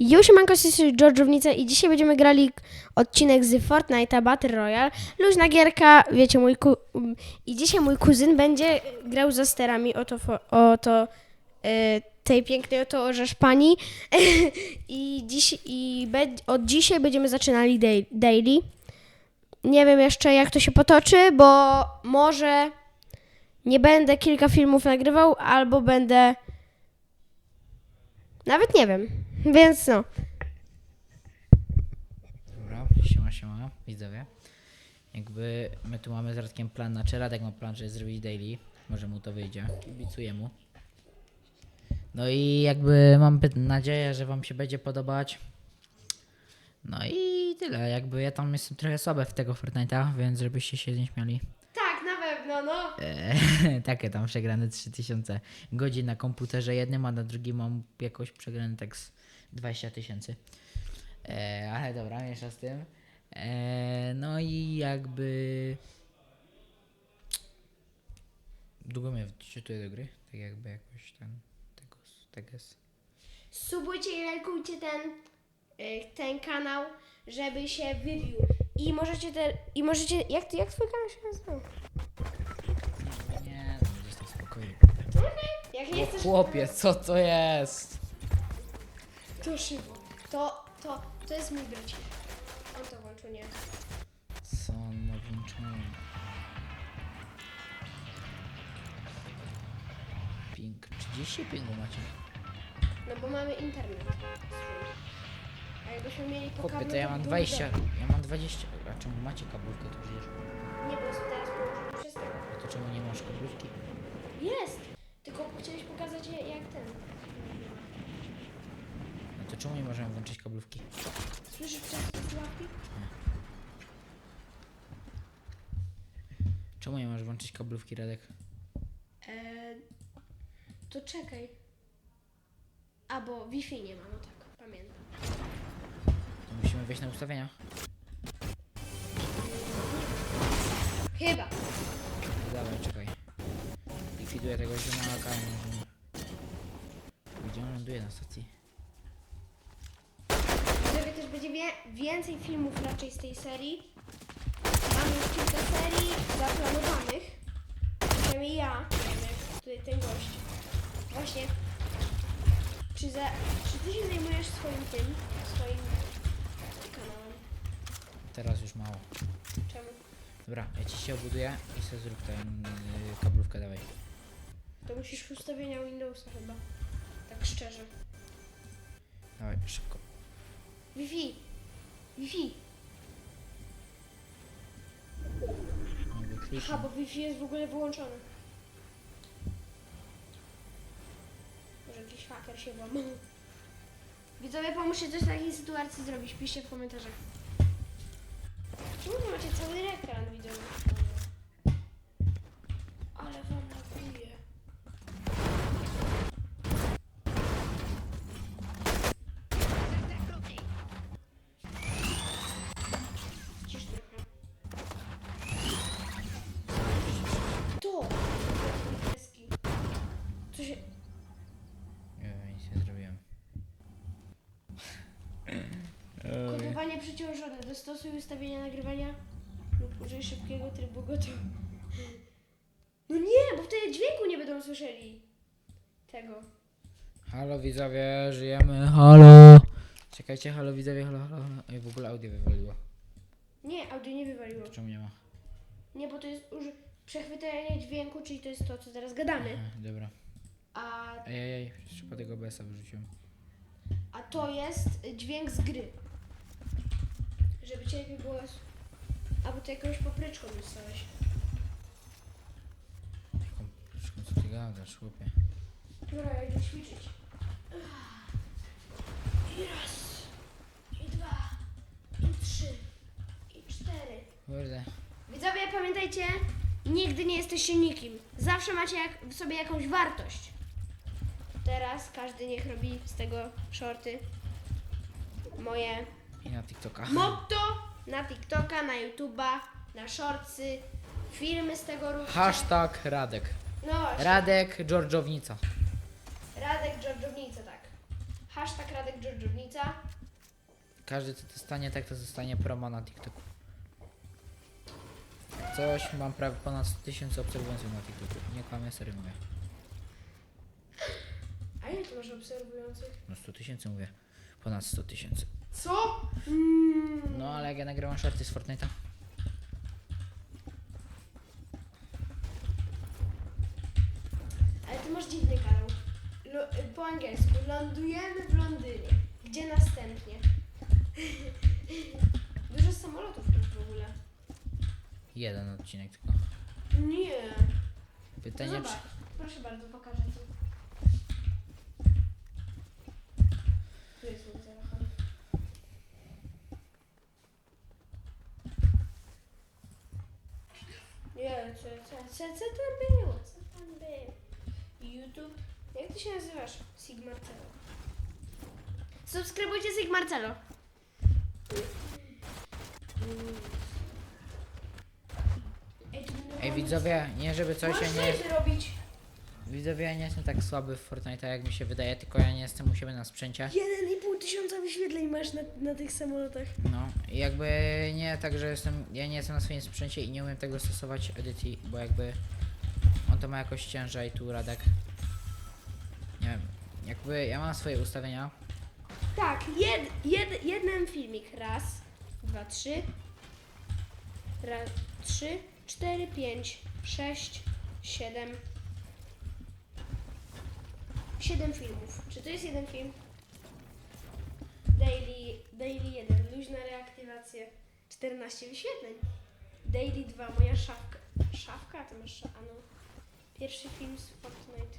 Już manko jest George'ownica i dzisiaj będziemy grali odcinek z Fortnite'a Battle Royale. Luźna gierka, wiecie, mój ku... I dzisiaj mój kuzyn będzie grał za sterami oto, oto e, tej pięknej oto orzesz pani. I, dziś, i be, od dzisiaj będziemy zaczynali dai- daily. Nie wiem jeszcze jak to się potoczy, bo może nie będę kilka filmów nagrywał, albo będę... Nawet nie wiem. Więc no. Dobra, siema, siema, widzowie. Jakby my tu mamy z Radkiem plan, znaczy Radek ma plan, żeby zrobić daily. Może mu to wyjdzie, kibicuję mu. No i jakby mam py- nadzieję, że wam się będzie podobać. No i tyle, jakby ja tam jestem trochę słaby w tego Fortnite'a, więc żebyście się nie śmiali. Tak, na pewno, no. Eee, takie tam przegrane 3000 godzin na komputerze jednym, a na drugim mam jakoś przegrane tak z 20 tysięcy. Eee, ale dobra, miesza z tym. Eee, no i jakby... Długo mnie wczytuje do gry, tak jakby jakoś ten... Tego, tego jest. Subujcie i lajkujcie ten, y, ten kanał, żeby się wybił. I możecie te, i możecie, jak, jak twój kanał się nazywał? Nie, no będzie tak spokojnie. Jak nie chcesz, chłopie, co to jest? To szybko. To, to, to jest mój bracik. On to włączył, nie. Co on ma włączone? Ping. 30 pingu macie. No bo mamy internet. A jakbyśmy mieli po Chłopie, kablu, to ja mam by 20. było Ja mam 20. A czemu macie kablówkę to przecież? Nie, bo jest teraz połączony przez tego. A to czemu nie masz kablówki? Jest! Tylko chciałeś pokazać je- jak ten. No to czemu nie możemy włączyć kablówki? Słyszysz przez te? Czemu nie możesz włączyć kablówki, Radek? Eee, to czekaj. A, bo Wi-Fi nie ma, no tak, pamiętam. To musimy wejść na ustawienia. Chyba. Dawaj, czekaj. Likwiduję tego ziomaka. Gdzie on ląduje na stacji? Też będzie wie, więcej filmów raczej z tej serii. Mam już kilka serii zaplanowanych. Przynajmniej ja, tutaj ten gość. Właśnie. Czy, za, czy ty się zajmujesz swoim tym, swoim kanałem? Teraz już mało. Czemu? Dobra, ja ci się obuduję i sobie zrób tę yy, kablówkę, dawaj. To musisz ustawienia Windowsa chyba. Tak szczerze. Dawaj, szybko. Wi-Fi! Wi-Fi! Aha, bo Wi-Fi jest w ogóle wyłączone. Może jakiś haker się włamał. Widzowie, pomóżcie coś w takiej sytuacji zrobić. Piszcie w komentarzach. Czemu macie cały ekran, widzowie? Przeciążone. Dostosuj ustawienia nagrywania lub użyj szybkiego trybu gotowy. No nie, bo wtedy dźwięku nie będą słyszeli. Tego. Halo widzowie, żyjemy. Halo. Czekajcie, halo widzowie, halo, halo. halo. Ej, w ogóle audio wywaliło. Nie, audio nie wywaliło. Czemu nie ma? Nie, bo to jest uży... przechwytanie dźwięku, czyli to jest to, co teraz gadamy. Aha, dobra. A, Ej, ej, ej, tego BS-a wyrzuciłem. a to jest dźwięk z gry. Żeby cię lepiej było... Albo ty jakąś papryczką dostałeś. Jaką puszką, co ty gadasz, chłopie? Dobra, ja idę ćwiczyć. I raz, i dwa, i trzy, i cztery. Kurde. Widzowie, pamiętajcie, nigdy nie jesteście nikim. Zawsze macie jak, w sobie jakąś wartość. Teraz każdy niech robi z tego shorty. Moje I na TikToka. motto na TikToka, na YouTube'a, na shortsy, filmy z tego różne. Hashtag Radek. No właśnie. Radek George'ownica. Radek George'ownica, tak. Hashtag Radek Dżordżownica. Każdy, co dostanie tak, to zostanie promo na TikToku. Coś, mam prawie ponad 100 tysięcy obserwujących na TikToku. Nie kłamię, serio mówię. A ile ty masz obserwujących? No 100 tysięcy mówię. Ponad 100 tysięcy. Co? Mm. No ale jak ja nagrywam shorty z Fortnite'a. Ale ty masz dziwny kanał. Lo, po angielsku. Lądujemy w Londynie. Gdzie następnie? Dużo samolotów też w ogóle. Jeden odcinek tylko. Nie. No Pytanie, zobacz. czy... Proszę bardzo, pokażę ci. Tu jest mój telefon. Nie, co, co, co, co tam było? Co tam było? YouTube. Jak ty się nazywasz? Sigmarcelo. Subskrybujcie Sigmarcelo. Ej, widzowie, nie żeby coś, ja Możesz nie... coś zrobić. Widzowie, ja nie jestem tak słaby w Fortnite'a jak mi się wydaje, tylko ja nie jestem u siebie na sprzęcie. 1,5 tysiąca wyświetleń masz na, na tych samolotach. No i jakby nie tak, że jestem, ja nie jestem na swoim sprzęcie i nie umiem tego stosować edycji, bo jakby on to ma jakoś ciężej tu Radek. Nie wiem, jakby ja mam swoje ustawienia. Tak, jed, jed, jeden filmik. Raz, dwa, trzy. Raz, trzy, cztery, pięć, sześć, siedem. Siedem filmów. Czy to jest jeden film? Daily, daily jeden. Luźna reaktywacja. 14 wyświetleń. Daily 2, moja szafka. Szafka? To masz sza- a no. Pierwszy film z Fortnite.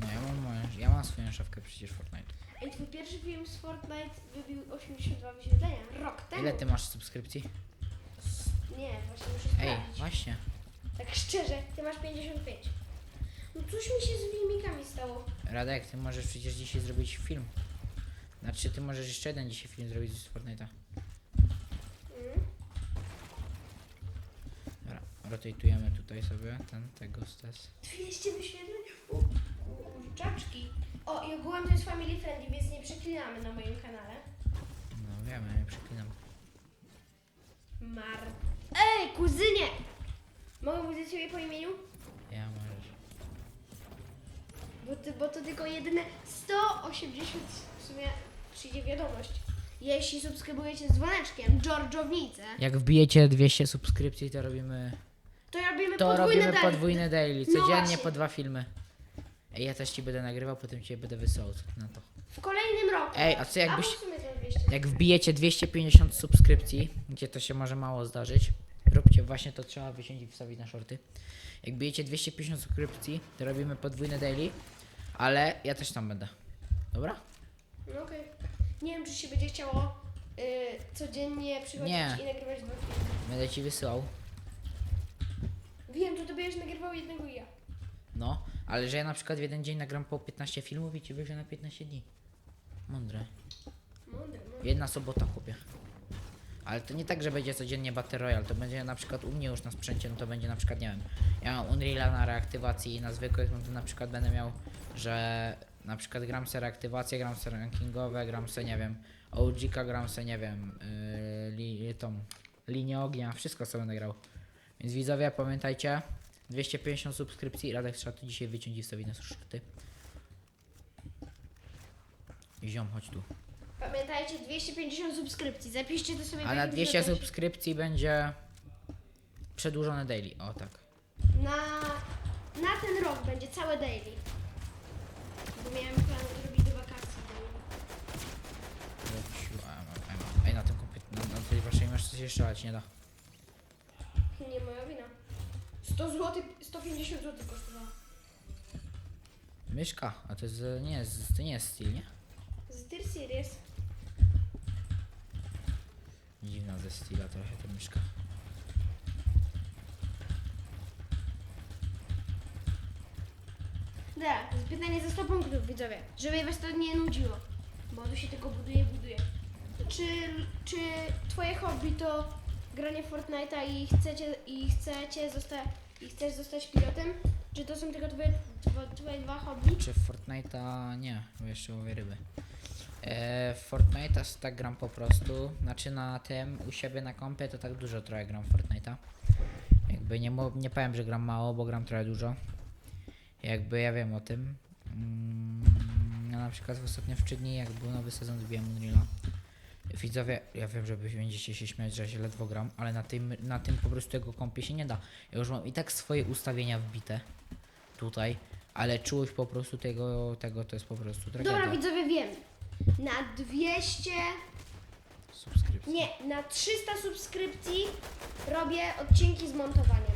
No ja mam, moją, ja mam swoją szafkę przecież Fortnite. Ej, twój pierwszy film z Fortnite wybił 82 wyświetlenia. Rok temu. Ile ty masz subskrypcji? Nie, właśnie muszę Ej, sprawdzić. właśnie. Tak szczerze, ty masz 55. No coś mi się z filmikami stało. Radek, ty możesz przecież dzisiaj zrobić film. Znaczy ty możesz jeszcze jeden dzisiaj film zrobić z Fortnite'a. Dobra, rotatujemy tutaj sobie ten, tego stes. 200 wyświetleń? Kurczaczki. O, i ogółem to jest family friendly, więc nie przeklinamy na moim kanale. No wiem, ja nie przeklinam. Mar... Ej, kuzynie! Mogę do ciebie po imieniu? Ja możesz. Bo, ty, bo to tylko jedyne 180 w sumie przyjdzie wiadomość. Jeśli subskrybujecie z dzwoneczkiem, George'ownicę, Jak wbijecie 200 subskrypcji, to robimy to robimy To podwójne robimy daily. podwójne daily, No codziennie właśnie. po dwa filmy. Ej, ja też ci będę nagrywał, potem cię będę wysyłał na to. W kolejnym roku. Ej, a co jakbyś- A w sumie to 200. Jak wbijecie 250 subskrypcji, gdzie to się może mało zdarzyć, róbcie właśnie to trzeba wysiąść i wstawić na shorty. Jak bijecie 250 subskrypcji, to robimy podwójne daily, ale ja też tam będę. Dobra? No okej. Nie wiem, czy się będzie chciało y, codziennie przychodzić Nie. i nagrywać dwa filmy. Będę ci wysyłał. Wiem, to ty będziesz nagrywał jednego i ja. No, ale że ja na przykład w jeden dzień nagram po 15 filmów i ci wyjdzie na 15 dni. Mądre. Mądre, mądre. Jedna sobota kupię. Ale to nie tak, że będzie codziennie Battle Royale, to będzie na przykład u mnie już na sprzęcie, no to będzie na przykład, nie wiem, ja mam Unreala na reaktywacji i na zwykłych, no to na przykład będę miał, że na przykład gram se reaktywację, gram se rankingowe, gram se, nie wiem, OG-ka, gram se, nie wiem, yy, li, tą linię ognia, wszystko sobie będę grał. Więc widzowie, pamiętajcie, 250 subskrypcji, Radek trzeba to dzisiaj wyciąć i wstawić na shorty. Ziom, chodź tu. Pamiętajcie, 250 subskrypcji. Zapiszcie to sobie A na jakimś 200 notacie. subskrypcji będzie przedłużone daily. O tak. Na, na ten rok będzie całe daily. Bo miałem plan zrobić do wakacji. Leciu, a, a, a. Ej, na tym komputerze, na, na tej waszej jeszcze, ale ci nie da. Nie moja wina. 100 zł, 150 zł kosztowała. Myszka, a to jest, e, nie jest, to nie jest styl, nie? Z Dear Series. Ze styla trochę ta myszka. Da, pytanie za 100 punktów, widzowie. Żeby was to nie nudziło. Bo tu się tylko buduje, buduje. Czy, czy twoje hobby to granie w Fortnite'a i chcecie, i chcecie zostać, i chcesz zostać pilotem? Czy to są tylko twoje, twoje, twoje dwa hobby? Czy w Fortnite'a nie, bo jeszcze łowię ryby. E, Fortnite'a tak gram po prostu. Znaczy na tym u siebie na kompie to tak dużo trochę gram Fortnite'a. Jakby nie, nie powiem, że gram mało, bo gram trochę dużo. Jakby ja wiem o tym. Mm, na przykład w ostatnio w 3 dni, jak był nowy sezon, zbiłem Unreal'a. Widzowie, ja wiem, że będziecie się śmiać, że ja się ledwo gram, ale na tym, na tym po prostu tego kompie się nie da. Ja już mam i tak swoje ustawienia wbite tutaj, ale czułość po prostu tego, tego to jest po prostu tragedia. Dobra, widzowie, wiem. Na 200, Subskrypcja. nie, na 300 subskrypcji robię odcinki z montowaniem.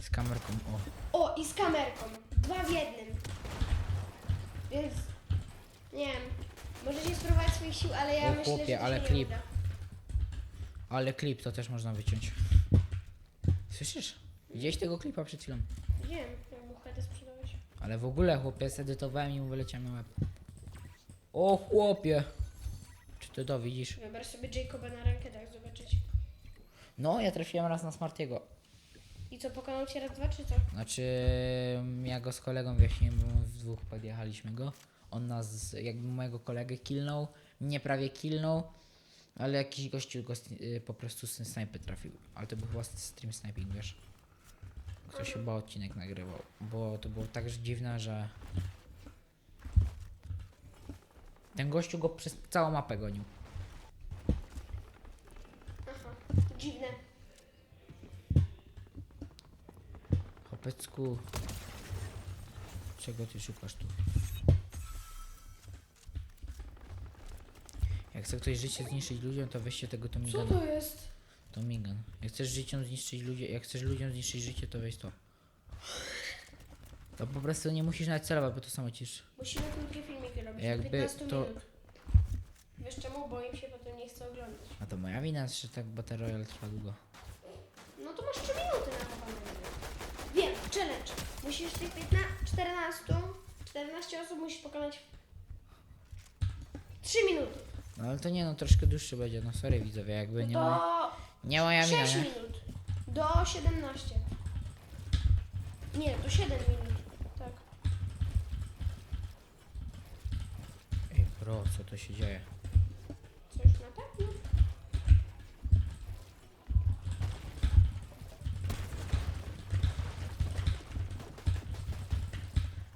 Z kamerką, o. O, i z kamerką. Dwa w jednym. Więc, nie wiem, możecie spróbować swoich sił, ale ja O, myślę, chłopie, że to ale się nie klip. uda. Ale klip to też można wyciąć. Słyszysz? Widziałeś tego klipa przed chwilą? Wiem, jak mu sprzedawać. Ale w ogóle chłopie, zedytowałem i mu wyleciałem na łeb. O chłopie! Czy ty to widzisz? Wyobraź sobie Jacoba na rękę, tak zobaczyć. No, ja trafiłem raz na Smartiego. I co, pokonał cię raz, dwa, czy co? Znaczy, ja go z kolegą wyjaśniłem, bo w dwóch podjechaliśmy go. On nas, jakby mojego kolegę killnął, mnie prawie killnął, ale jakiś gościu go y, po prostu z snajpy trafił. Ale to był chyba stream sniping, wiesz? Ktoś chyba odcinek nagrywał, bo to było tak dziwne, że... Ten gościu go przez całą mapę gonił. Aha, dziwne. Chopecku, czego ty szukasz tu? Jak chce ktoś życie zniszczyć ludziom, to weźcie tego Co Tomigana. to jest? Tomigan. Jak chcesz życiom zniszczyć ludzie, jak chcesz ludziom zniszczyć życie, to weź to. To po prostu nie musisz nawet celować, bo to samo cisz. Musimy krótkie Jakby 15 to- minut. Wiesz czemu? Bo im się potem nie chce oglądać. A to moja wina, że tak Battle Royale trwa długo. No to masz 3 minuty na panowie. Wiem, challenge. Musisz tych 15, 14, 14 osób musisz pokonać w 3 minuty. No ale to nie, no troszkę dłuższy będzie, no sorry widzowie, jakby nie ma... Do Nie moja wina, 6 nie? minut. Do 17. Nie, do 7 minut. Tak. Ej bro, co to się dzieje? Coś na pewno.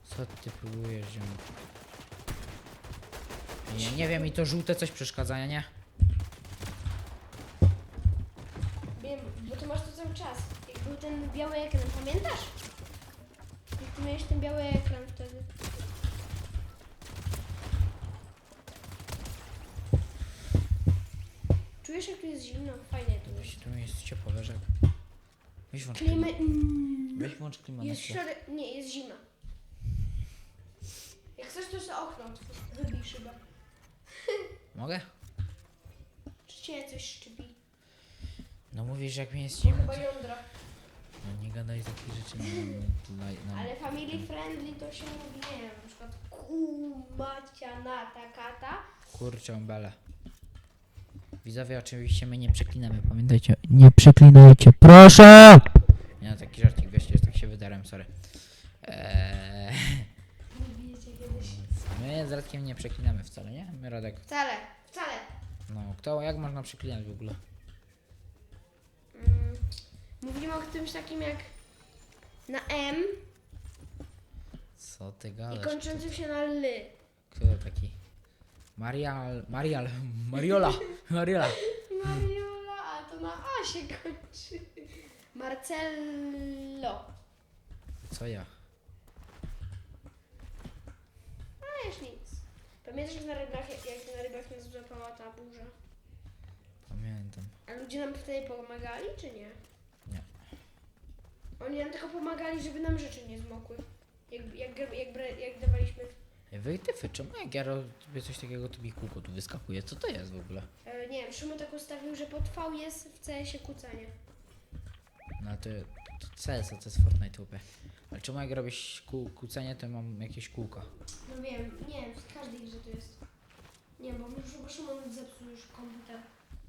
Co ty próbujesz, ziomek? Nie, nie wiem, i to żółte coś przeszkadza, nie? Wiem, bo ty masz to cały czas. Jak był ten biały ekran, pamiętasz? Jak ty miałeś ten biały ekran wtedy. Czujesz jak tu jest zimno? Fajnie tu jest. Tu jest ciepło, jak... Weź włącz Klimy... klimat. Mm, Weź włącz klimat. na jest chwilę. środek... Nie, jest zima. Jak chcesz to sobie okno otwórz. Wybij szybę. Mogę? Czy cię coś szczypi? No mówisz, jak mi jest zimno, chyba to... jądra. No nie gadaj takich rzeczy na... na, na, na Ale family friendly to się mówi, nie wiem, na przykład kumacia nata kata. Kurczę, bele. Widzowie, oczywiście my nie przeklinamy, pamiętajcie. Nie przeklinajcie, proszę! Nie no, taki żarcik, wiesz, jest tak się wydarłem, sorry. Eee, my z Radkiem nie przeklinamy wcale, nie? My Radek, Wcale, wcale. no kto, jak można przeklinać w ogóle? Mm, mówimy o czymś takim jak na M Co ty i gadasz? kończącym się na L. Kto to taki? Marial, Marial, Mariola, Mariola. Mariola, a to na A się kończy. Marcello. Co ja? A już nic. Pamiętasz jak na rybach, jak na rybach nas złapała ta burza? Pamiętam. A ludzie nam wtedy pomagali, czy nie? Nie. Oni nam tylko pomagali, żeby nam rzeczy nie zmokły. Jak, jak, jak, jak, jak dawaliśmy. Wy tyfy, czemu jak ja robię coś takiego, to mi kółko tu wyskakuje? Co to jest w ogóle? E, nie wiem, Szymon tak ustawił, że pod V jest w CS-ie kłócenie. No to, to CS, a to jest Fortnite łupie. Ale czemu jak robisz kół, kłócenie, to mam jakieś kółko? No wiem, nie wiem, w każdej grze to jest. Nie, bo już Szymon zepsuł już komputer.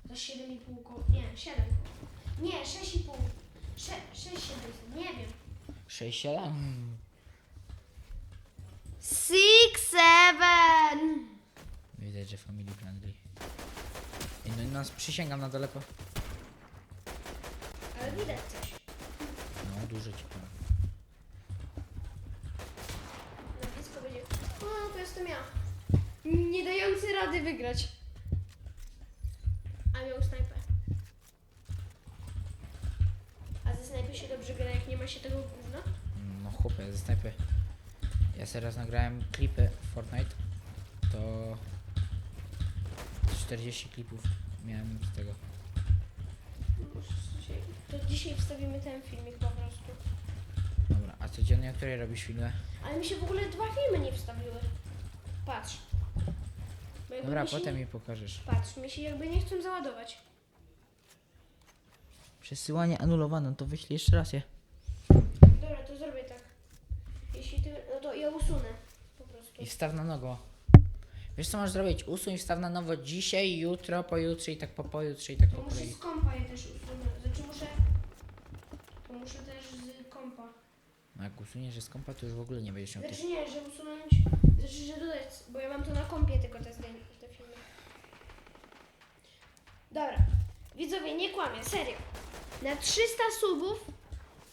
Za 7,5 ko... Nie, 7. Nie, 6,5. 6,700, nie wiem. 6-7? 6, 7! widać, że family friendly. Ej, no nas przysięgam na daleko. Ale widać coś. No, dużo ci powiem. Na blisko będzie. O, to jestem ja. Nie dający rady wygrać. A miał snajpę. A ze snajpy się dobrze gra, jak nie ma się tego gówna? No chłopie, ze snajpy. Ja sobie raz nagrałem klipy w Fortnite. To 40 klipów miałem z tego. To dzisiaj wstawimy ten filmik po prostu. Dobra, a codziennie o której robisz filmy? Ale mi się w ogóle dwa filmy nie wstawiły. Patrz. Bo jakby Dobra, mi się potem nie... mi pokażesz. Patrz, mi się jakby nie chcą załadować. Przesyłanie anulowane, to wyślij jeszcze raz je. Dobra, to zrobię tak. Jeśli ty... No to ja usunę. Po prostu. I wstaw na nowo. Wiesz co masz zrobić? Usuń, wstaw na nowo dzisiaj, jutro, pojutrze i tak po pojutrze i tak po To muszę kolei. z kompa je też usunąć. Znaczy muszę... To muszę też z kompa. No jak usuniesz że z kompa, to już w ogóle nie będziesz miał tych... Znaczy nie, że usunąć... Znaczy, że dodać... Bo ja mam to na kompie tylko te zdjęcia, te filmy. Dobra. Widzowie, nie kłamię, serio. Na 300 subów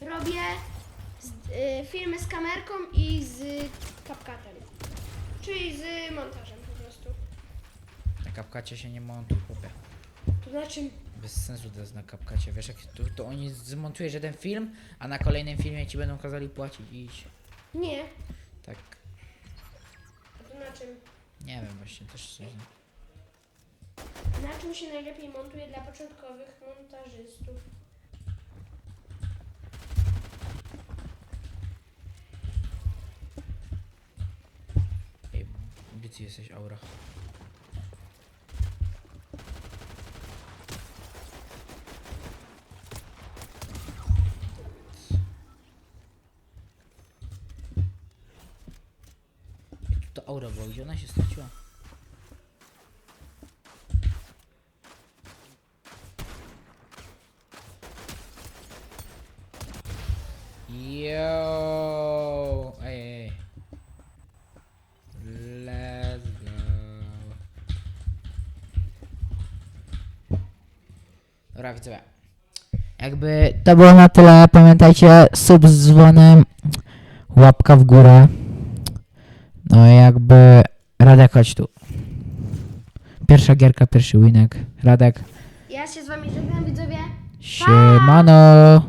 robię z, y, filmy z kamerką i z CapCutem. Czyli z montażem po prostu. Na kapkacie się nie montuj, chłopie. To znaczy... Bez sensu to jest na kapkacie. Wiesz, jak to, to oni zmontujesz jeden film, a na kolejnym filmie ci będą kazali płacić i iść. Nie. Tak, A to na czym? nie wiem właśnie też coś. Na czym się najlepiej montuje dla początkowych montażystów? Ej, ty jesteś, Aura? Ej, tu ta Aura była, gdzie ona się straciła? Yo! Widzowie. Jakby to było na tyle. Pamiętajcie, sub z dzwonem, łapka w górę. No i jakby Radek, chodź tu. Pierwsza gierka, pierwszy winek. Radek. Ja się z wami żegnam, widzowie. Siemano.